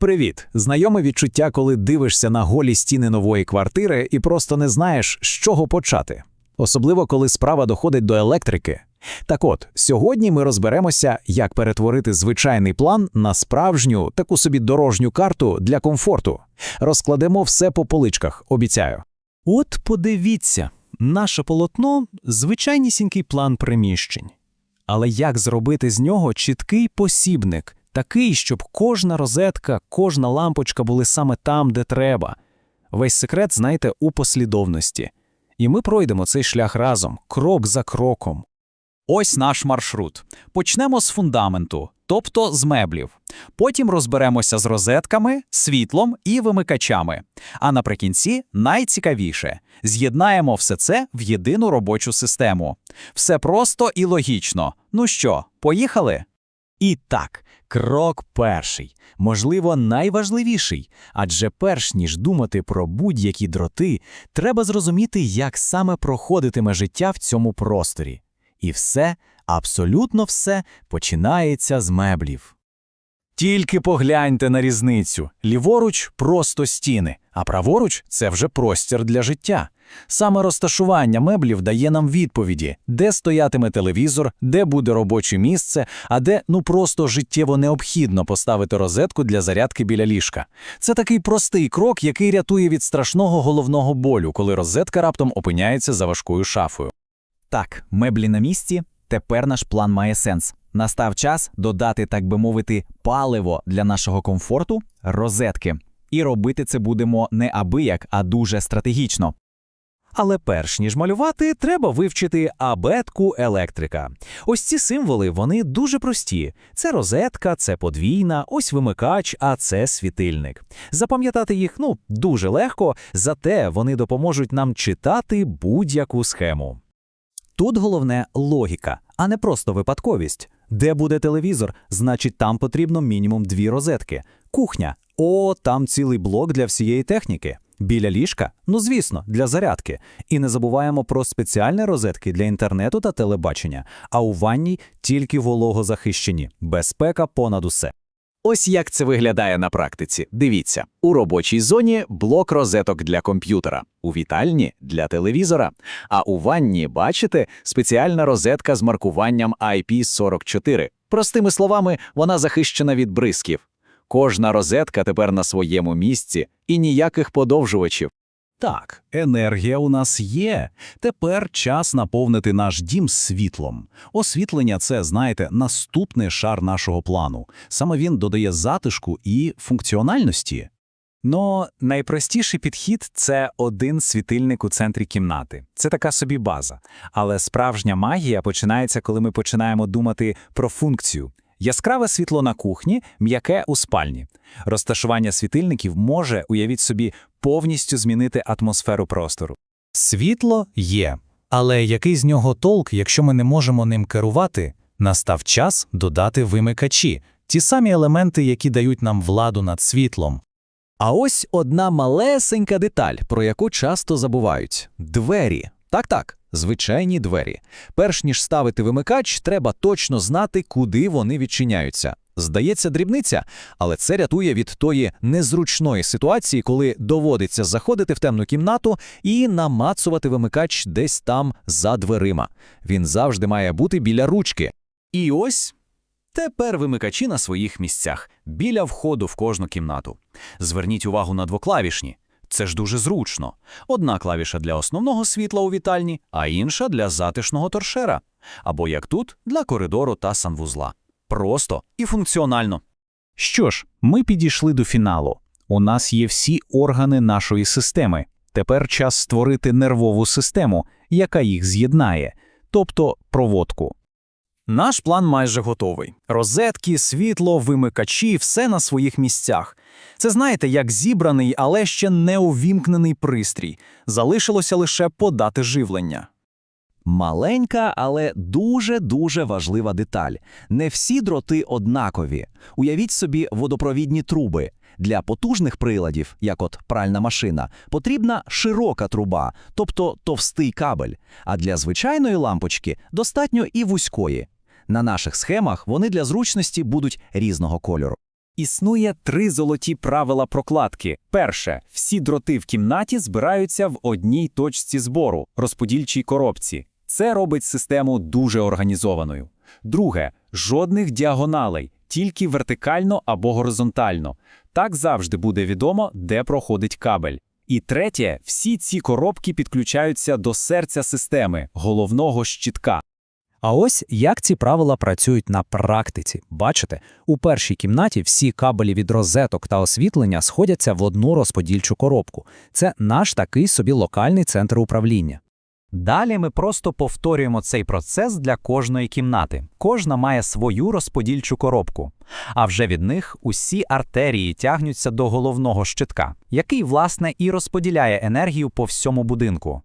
Привіт! Знайоме відчуття, коли дивишся на голі стіни нової квартири і просто не знаєш, з чого почати. Особливо, коли справа доходить до електрики. Так от, сьогодні ми розберемося, як перетворити звичайний план на справжню, таку собі дорожню карту для комфорту. Розкладемо все по поличках, обіцяю. От подивіться, наше полотно звичайнісінький план приміщень. Але як зробити з нього чіткий посібник, такий, щоб кожна розетка, кожна лампочка були саме там, де треба. Весь секрет, знаєте, у послідовності. І ми пройдемо цей шлях разом, крок за кроком. Ось наш маршрут. Почнемо з фундаменту, тобто з меблів. Потім розберемося з розетками, світлом і вимикачами. А наприкінці найцікавіше з'єднаємо все це в єдину робочу систему. Все просто і логічно. Ну що, поїхали? І так, крок перший, можливо, найважливіший, адже перш ніж думати про будь-які дроти, треба зрозуміти, як саме проходитиме життя в цьому просторі. І все, абсолютно все, починається з меблів. Тільки погляньте на різницю. Ліворуч просто стіни, а праворуч це вже простір для життя. Саме розташування меблів дає нам відповіді, де стоятиме телевізор, де буде робоче місце, а де ну просто життєво необхідно поставити розетку для зарядки біля ліжка. Це такий простий крок, який рятує від страшного головного болю, коли розетка раптом опиняється за важкою шафою. Так, меблі на місці. Тепер наш план має сенс. Настав час додати, так би мовити, паливо для нашого комфорту розетки. І робити це будемо не абияк, а дуже стратегічно. Але перш ніж малювати, треба вивчити абетку електрика. Ось ці символи, вони дуже прості. Це розетка, це подвійна, ось вимикач, а це світильник. Запам'ятати їх ну дуже легко, зате вони допоможуть нам читати будь-яку схему. Тут головне логіка, а не просто випадковість. Де буде телевізор, значить там потрібно мінімум дві розетки. Кухня о, там цілий блок для всієї техніки. Біля ліжка, ну звісно, для зарядки. І не забуваємо про спеціальні розетки для інтернету та телебачення, а у ванній тільки вологозахищені. Безпека понад усе. Ось як це виглядає на практиці. Дивіться, у робочій зоні блок розеток для комп'ютера, у вітальні для телевізора. А у ванні, бачите, спеціальна розетка з маркуванням IP44. Простими словами, вона захищена від бризків. Кожна розетка тепер на своєму місці і ніяких подовжувачів. Так, енергія у нас є. Тепер час наповнити наш дім світлом. Освітлення це, знаєте, наступний шар нашого плану. Саме він додає затишку і функціональності. Но найпростіший підхід це один світильник у центрі кімнати. Це така собі база. Але справжня магія починається, коли ми починаємо думати про функцію. Яскраве світло на кухні, м'яке у спальні. Розташування світильників може, уявіть собі, повністю змінити атмосферу простору. Світло є, але який з нього толк, якщо ми не можемо ним керувати? Настав час додати вимикачі, ті самі елементи, які дають нам владу над світлом. А ось одна малесенька деталь, про яку часто забувають: двері. Так-так, звичайні двері. Перш ніж ставити вимикач, треба точно знати, куди вони відчиняються. Здається, дрібниця, але це рятує від тої незручної ситуації, коли доводиться заходити в темну кімнату і намацувати вимикач десь там за дверима. Він завжди має бути біля ручки. І ось тепер вимикачі на своїх місцях, біля входу в кожну кімнату. Зверніть увагу на двоклавішні. Це ж дуже зручно. Одна клавіша для основного світла у вітальні, а інша для затишного торшера. Або як тут, для коридору та санвузла. Просто і функціонально. Що ж, ми підійшли до фіналу. У нас є всі органи нашої системи. Тепер час створити нервову систему, яка їх з'єднає, тобто проводку. Наш план майже готовий. Розетки, світло, вимикачі, все на своїх місцях. Це знаєте, як зібраний, але ще не увімкнений пристрій. Залишилося лише подати живлення. Маленька, але дуже-дуже важлива деталь. Не всі дроти однакові. Уявіть собі водопровідні труби. Для потужних приладів, як от пральна машина, потрібна широка труба, тобто товстий кабель. А для звичайної лампочки достатньо і вузької. На наших схемах вони для зручності будуть різного кольору. Існує три золоті правила прокладки. Перше, всі дроти в кімнаті збираються в одній точці збору розподільчій коробці. Це робить систему дуже організованою. Друге, жодних діагоналей, тільки вертикально або горизонтально. Так завжди буде відомо, де проходить кабель. І третє, всі ці коробки підключаються до серця системи, головного щитка. А ось як ці правила працюють на практиці. Бачите, у першій кімнаті всі кабелі від розеток та освітлення сходяться в одну розподільчу коробку. Це наш такий собі локальний центр управління. Далі ми просто повторюємо цей процес для кожної кімнати. Кожна має свою розподільчу коробку. А вже від них усі артерії тягнуться до головного щитка, який, власне, і розподіляє енергію по всьому будинку.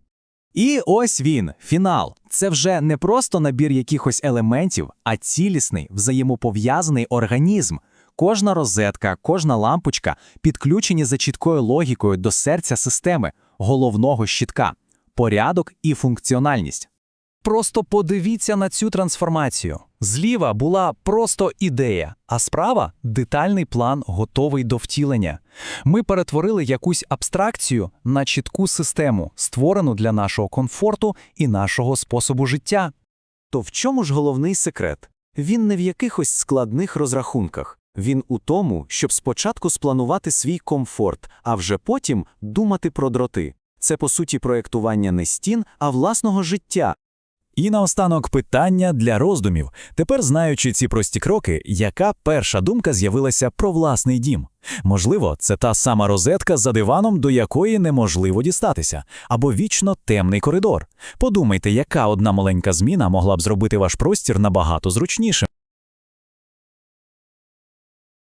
І ось він, фінал. Це вже не просто набір якихось елементів, а цілісний, взаємопов'язаний організм. Кожна розетка, кожна лампочка підключені за чіткою логікою до серця системи, головного щитка, порядок і функціональність. Просто подивіться на цю трансформацію. Зліва була просто ідея, а справа детальний план, готовий до втілення. Ми перетворили якусь абстракцію на чітку систему, створену для нашого комфорту і нашого способу життя. То в чому ж головний секрет? Він не в якихось складних розрахунках. Він у тому, щоб спочатку спланувати свій комфорт, а вже потім думати про дроти. Це, по суті, проєктування не стін, а власного життя, І наостанок питання для роздумів. Тепер, знаючи ці прості кроки, яка перша думка з'явилася про власний дім? Можливо, це та сама розетка за диваном, до якої неможливо дістатися, або вічно темний коридор. Подумайте, яка одна маленька зміна могла б зробити ваш простір набагато зручнішим.